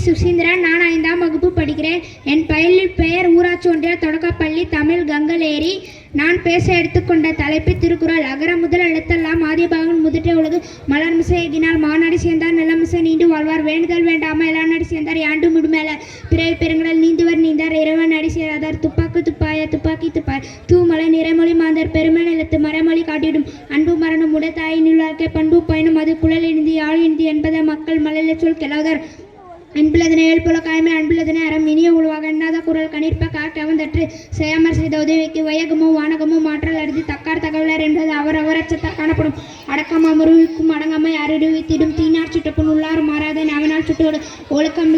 சுசீந்திரன் நான் ஐந்தாம் வகுப்பு படிக்கிறேன். என் பள்ளியில் பெயர் ஊராட்சி ஒன்றிய தொடக்கப்பள்ளி தமிழ் கங்கலேரி. நான் பேச எடுத்துக்கொண்ட தலைப்பு திருக்குறள். அகர முதல் எழுத்தெல்லாம் ஆதிபாகன் முதற்ற உலகு. மலர் மிசை எகினால் மாநாடு சேர்ந்தார் நிலமிசை நீண்டு வாழ்வார். வேண்டுதல் வேண்டாம எல்லா நடி சேர்ந்தார் யாண்டு முடுமேல. பிறவி பெருங்கடல் நீந்துவர் நீந்தார் இறைவன் அடி சேராதார். துப்பாக்கு துப்பாய துப்பாக்கி துப்பாய். தூமலை நிறைமொழி மாந்தர் பெருமை நிலத்து மரமொழி காட்டிடும் அன்பு மரணம் உடத்தாயின் வாழ்க்கை பண்பு பயணம் அது குழல் இணைந்து யாழ் இணைந்து என்பதை மக்கள் மலையில சொல் கெலாதார் அன்பிலதனை போல காயமே அன்புள்ளதனை அறம் இனிய உழுவாக. எண்ணாத குரல்? கணிற்ப காட்டவன் தற்று செய்யாமற் செய்த உதவிக்கு வையகமோ வானகமோ மாற்றல் அறிந்து தக்கார் தகவலர் என்பது அவர் அச்சத்தால் காணப்படும். அடக்கம் அமருவிக்கும் அடங்காமை அறிவித்திடும் தீனார் சுட்டப்புண் உள்ளார் மாறாத. அவனால் சுட்டோடு ஒழுக்கம்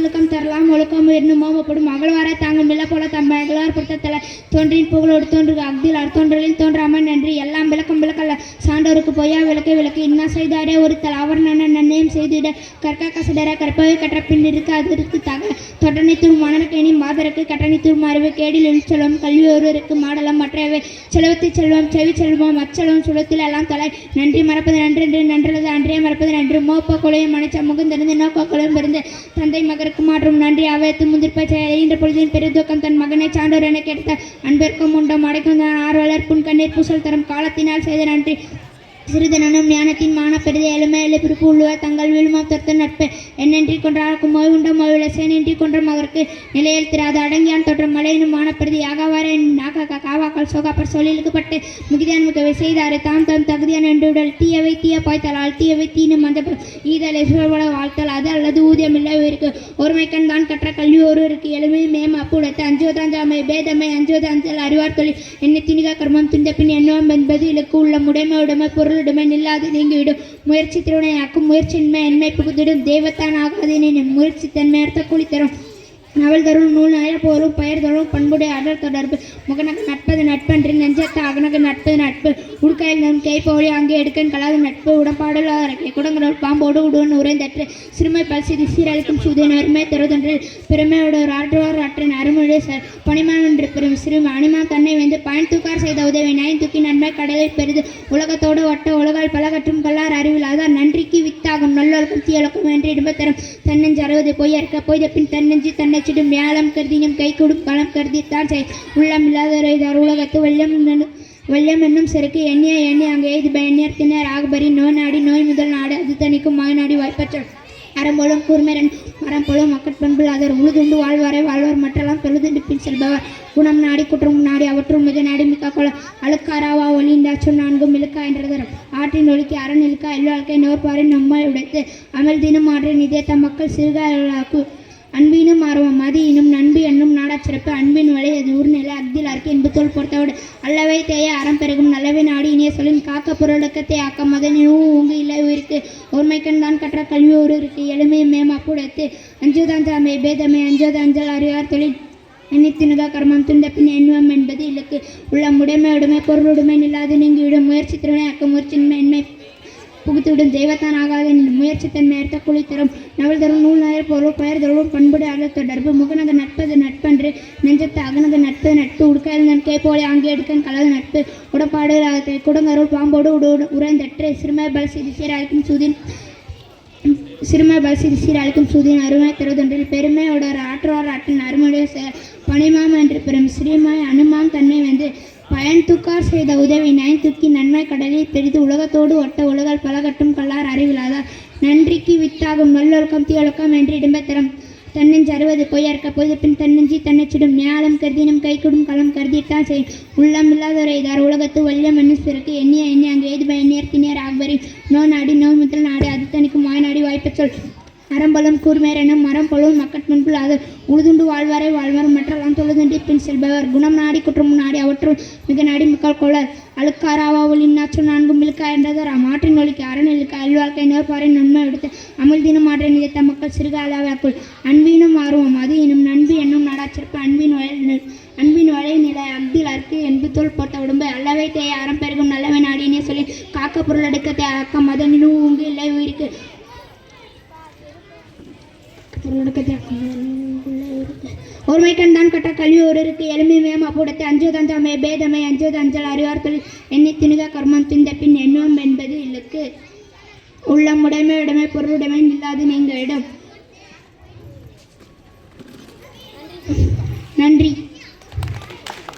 விழுக்கம் தரலாம் ஒழுக்கம் என்னும் மோமப்படும் மில்ல போல தம் மகளார் பொருத்தத்தல தோன்றின் புகழோடு தோன்று அக்தில் அர்த்தொன்றலில் தோன்றாமல் நன்றி. எல்லாம் விளக்கம் விளக்கல்ல. சான்றோருக்கு பொய்யா விளக்க விளக்கு. இன்னா செய்தாரே ஒரு தல் அவர் நன்ன நன்னயம் செய்திட. கற்க கசடர கற்பவை கற்ற பின் இருக்க அதற்கு தக தொடர்நித்துள் மணற்கேணி மாதருக்கு கட்டணி தூர் மாறுவை கேடில் எழுச்செல்வம் கல்வி ஒருவருக்கு மாடலம் மற்றவை. செலவத்து செல்வம். செவி செல்வம். அச்செல்வம் சுழத்தில் எல்லாம் தலை. நன்றி மறப்பது நன்றென்று நன்றல்லது அன்றே மறப்பது நன்று. மோப்ப கொலையும் மனைச்ச முகுந்திருந்து நோக்க கொலையும் இருந்து தந்தை மகருக்கு மாற்றும். நன்றி. அவைத்து முந்திர்ப்ப செய்கின்ற பொழுதின் பெருதுக்கம் தன் மகனை சான்றோர் என கேட்ட அன்பிற்கும் உண்டம் அடைக்கும் தான் ஆர்வலர் புன் கண்ணீர் பூசல் தரும் காலத்தினால் செய்த நன்றி. சிறிதனும் ஞானத்தின் மான பெரித எளிமை எழுப்பிற்கு உள்ளுவர் தங்கள் விழுமா தொத்த நட்பு. என்னென்றி கொன்றார்க்கும் மொய் உண்ட மொழில சேனின்றி கொன்றும் அதற்கு நிலையில் திராது. அடங்கியான் தொற்றும் மலையினும் மான மானப்படுதி யாகாவார காவாக்கால் காவாக்கள் சோகாப்பர் சொல்லிழுக்கப்பட்டு மிகுதியான் முகவை செய்தாரு. தாம் தம் தகுதியான என்றுடல் தீயவை தீய பாய்த்தலால் தீயவை தீனும் அந்த ஈதலை சுழவள வாழ்த்தல் அது அல்லது ஊதியம் இல்லை இருக்கு ஒருமைக்கண் தான் கற்ற கல்வி ஒருவருக்கு எளிமை மேம் அப்புடத்து அஞ்சோதாஞ்சாமை பேதமை அஞ்சோதாஞ்சல் அறிவார் தொழில் என்ன திணிகா கர்மம் துண்ட பின் எண்ணம் என்பது இலக்கு உள்ள முடைமை உடைமை பொருளுடைமை நில்லாது நீங்கிவிடும். முயற்சி திருவினையாக்கும் முயற்சியின்மை என்மை புகுதிடும் தெய்வத்தான் ஆகாதேனின் முயற்சி தன்மை அர்த்த கூலி தரும். நவல் தரும் நூல் நய போரும் பெயர் தரும் பண்புடைய அடர் தொடர்பு. முகனக்கு நட்பது நட்பன்று நெஞ்சத்த அகனக்கு நட்பது நட்பு. உடுக்காயில் நம் கைப்போடி அங்கே எடுக்கன் கலாது நட்பு. உடம்பாடலாக குடங்கடல் பாம்போடு உடுவன் உரைந்தற்று சிறுமை பல்சிதி சீரழிக்கும் சூதின் அருமை தருதொன்றில் பெருமையோட ஒரு ஆற்றுவார் ஆற்றின் அருமையுடைய ச பணிமான் என்று பெரும் சிறுமை அனிமா தன்னை வந்து பயன் தூக்கார் செய்த உதவி. நயன் தூக்கி நன்மை கடலில் பெரிது. உலகத்தோடு ஒட்ட உலகால் பலகற்றும் கல்லார் அறிவில் அதான் நன்றிக்கு வித்தாகும். நல்லொழுக்கம் தீயொழுக்கம் என்று இடும்பத்தரும். தன்னெஞ்சு அறுபது பொய்யற்க பொய்த பின் தன்னெஞ்சு தன்னை சிடும் வியாழம் நம் கை கொடும் களம் கருதித்தான் செய். உள்ளம் இல்லாதவரை தர் உலகத்து வெள்ளம் வெள்ளம் என்னும் செருக்கு எண்ணிய எண்ணி அங்கே இது எண்ணியர்த்தினர் ஆகுபரி நோய் நாடி நோய் முதல் நாடு அது தணிக்கும் மாய் நாடி வாய்ப்பற்ற அறம்போலும் கூர்மரன் மரம் போலும் மக்கட்பண்பில் அதர் உழுதுண்டு வாழ்வாரை வாழ்வார் மற்றெல்லாம் பெழுதுண்டு பின் செல்பவர். குணம் நாடி குற்றம் நாடி அவற்றும் மிக நாடி மிக்க கொல. அழுக்காராவா ஒளிந்தாச்சு நான்கும் இழுக்கா என்றதர். ஆற்றின் ஒழுக்கி அரண் இழுக்கா இல்வாழ்க்கை நோர்பாரின் நம்மை உடைத்து. அமல் தினம் ஆற்றின் இதே தம் மக்கள் சிறுகாக்கு அன்பினும் மதி மதியினும் நண்பு என்னும் நாடாச்சிறப்பு அன்பின் வழி அது ஊர்நிலை அக்தில் அறுக்கு இன்பத்தோல் பொறுத்தவோடு. அல்லவை தேய அறம் பெருகும் நல்லவை நாடி இனிய சொல்லின் காக்க பொருளக்கத்தை ஆக்க மதனினும் ஊங்கு இல்லை உயிருக்கு. ஒருமைக்கண் தான் கற்ற கல்வி ஒருவருக்கு எளிமை மேமப்புடத்து அஞ்சுதாஞ்சாமை பேதமை அஞ்சோது அஞ்சல் அறிவார் தொழில். எண்ணித்தினுக கர்மம் துண்ட பின் எண்ணுவம் என்பது இலக்கு. உள்ள முடைமை உடைமை பொருளுடைமை நில்லாது நீங்கிவிடும். முயற்சி திறனை அக்க முயற்சி என்மை புகுத்துவிடும் தெய்வத்தான் ஆகாத முயற்சி தன்மை அர்த்த குழி தரும் நவல் தரும் நூல் நாயர் பொருள் பெயர் தரும் பண்புடைய அழல் தொடர்பு. முகநக நட்பது நட்பன்று. நெஞ்சத்து அகனது நட்பு நட்பு. உடுக்கையில் நன்கை போல அங்கே எடுக்கன் கலது நட்பு. உடப்பாடு குடங்கருள் பாம்போடு உடு உறைந்தற்று சிறுமை பல சிதி சீரழிக்கும் சூதின். சிறுமை பல சிதி சீரழிக்கும் சூதின் அருமை தருவதொன்றில் பெருமையோட ஆற்றோர் ஆற்றின் அருமையுடைய செயல் பணிமாம் என்று பெறும். சிறுமாய் அனுமாம் தன்மை வந்து பயன் தூக்கார் செய்த உதவி நயன் தூக்கி நன்மை கடலில் பெரிது உலகத்தோடு ஒட்ட உலகால் பலகட்டும் கல்லார் அறிவிலாதார் நன்றிக்கு வித்தாகும் நல்லொழுக்கம் தீயொழுக்கம் என்று இடம்பெத்தரம். தன்னெஞ்சு அறுபது பொய்யற்க பொய்த பின் தன்னெஞ்சி தன்னைச்சிடும். ஞாலம் கருதினும் கைகொடும் களம் கருதித்தான் செய்யும் உள்ளம் இல்லாதவரை இதார் உலகத்து வல்லம் மனுஷருக்கு சிறக்கு எண்ணிய எண்ணி அங்கே எது எண்ணியர் திணியர் ஆகுவரி நோ நாடி நோ முதல் நாடு அது தனிக்கும் வாய்நாடி வாய்ப்பச் சொல். அறம்பலன் கூர்மேரெனும் மரம் பொழும் மக்கட் முன்புள் அது உழுதுண்டு வாழ்வாரை வாழ்வார் மற்றெல்லாம் தொழுதுண்டு பின் செல்பவர். குணம் நாடி குற்றம் நாடி அவற்றுள் மிக நாடி மக்கள் கொள்ளர் அழுக்காராவா ஒளி நான்கு மில்கா என்றது என்றதர் அம்மாற்றின் ஒளிக்கு அரண் அல்வாழ்க்கை நோற்பாரின் நன்மை எடுத்து அமிழ் தினம் மாற்ற நிலைத்த மக்கள் சிறுகாலாவாக்குள் அன்பினும் ஆர்வம் அது எனும் நண்பு என்னும் நாடாச்சிறப்பு. அன்பின் வயல் அன்பின் வலை நிலை அப்தில் அற்கு என்பு தோல் போட்ட உடம்பு அல்லவை தேய அறம் பெருகும் நல்லவை நாடினே சொல்லி காக்க பொருள் தேவர்க்க மத மதனினும் உங்கு இல்லை உயிருக்கு உள்ளடக்கத்தை ஒருமைக்கண் தான் கட்ட கல்வி ஒருவருக்கு எளிமையும் அப்புடத்தை அஞ்சு தஞ்சமே பேதமை அஞ்சு தஞ்சல் அறிவார்கள் எண்ணி திணிக கர்மம் திந்த பின் எண்ணுவம் என்பது இல்லுக்கு உள்ளம் உடைமை உடைமை பொருளுடைமை இல்லாது நீங்கள் இடம். நன்றி.